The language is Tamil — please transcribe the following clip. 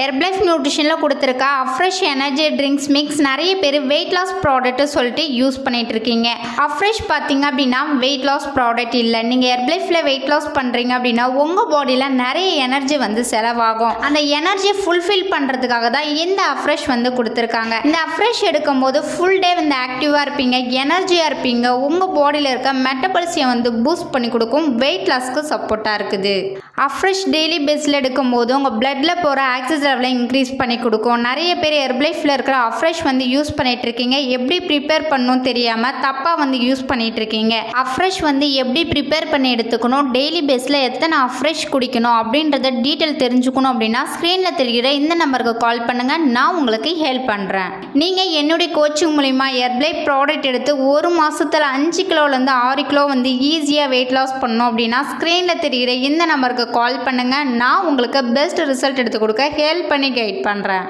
ஹெர்ப்லைஃப் நியூட்ரிஷனில் கொடுத்துருக்க. அஃப்ரெஷ் எனர்ஜி ட்ரிங்க்ஸ் மிக்ஸ் நிறைய பேர் வெயிட் லாஸ் ப்ராடக்ட்டு சொல்லிட்டு யூஸ் பண்ணிட்டு இருக்கீங்க. அஃப்ரெஷ் பார்த்தீங்க அப்படின்னா வெயிட் லாஸ் ப்ராடக்ட் இல்லை. நீங்கள் ஹெர்ப்லைஃபில் வெயிட் லாஸ் பண்ணுறீங்க அப்படின்னா உங்கள் பாடியில் நிறைய எனர்ஜி வந்து செலவாகும். அந்த எனர்ஜியை ஃபுல்ஃபில் பண்ணுறதுக்காக தான் இந்த அஃப்ரெஷ் வந்து கொடுத்துருக்காங்க. இந்த அஃப்ரெஷ் எடுக்கும்போது ஃபுல் டே வந்து ஆக்டிவாக இருப்பீங்க எனர்ஜியாக இருப்பீங்க. உங்கள் பாடியில் இருக்க மெட்டபாலிசியை வந்து பூஸ்ட் பண்ணி கொடுக்கும் வெயிட் லாஸ்க்கு சப்போர்ட்டாக இருக்குது. அஃப்ரெஷ் டெய்லி பேஸில் எடுக்கும்போது உங்கள் பிளட்டில் போகிற ஆக்சிஜன் லெவலை இன்க்ரீஸ் பண்ணி கொடுக்கும். நிறைய பேர் ஹெர்ப்லைஃபில் இருக்கிற அஃப்ரெஷ் வந்து யூஸ் பண்ணிகிட்ருக்கீங்க இருக்கீங்க எப்படி ப்ரிப்பேர் பண்ணணும் தெரியாமல் தப்பாக வந்து யூஸ் பண்ணிகிட்ருக்கீங்க இருக்கீங்க அஃப்ரெஷ் வந்து எப்படி ப்ரிப்பேர் பண்ணி எடுத்துக்கணும்? டெய்லி பேஸில் எத்தனை அஃப்ரெஷ் குடிக்கணும்? அப்படின்றத டீட்டெயில் தெரிஞ்சுக்கணும் அப்படின்னா ஸ்க்ரீனில் தெரிகிற இந்த நம்பருக்கு கால் பண்ணுங்கள் நான் உங்களுக்கு ஹெல்ப் பண்ணுறேன் நீங்கள் என்னுடைய கோச்சிங் மூலிமா ஹெர்ப்லை ப்ராடக்ட் எடுத்து ஒரு மாதத்தில் அஞ்சு கிலோலேருந்து ஆறு கிலோ வந்து ஈஸியாக வெயிட் லாஸ் பண்ணணும் அப்படின்னா ஸ்க்ரீனில் தெரிகிற இந்த நம்பருக்கு கால் பண்ணுங்கள் நான் உங்களுக்கு பெஸ்ட் ரிசல்ட் எடுத்து கொடுக்க ஹெல்ப் பண்ணி கைட் பண்ணுறேன்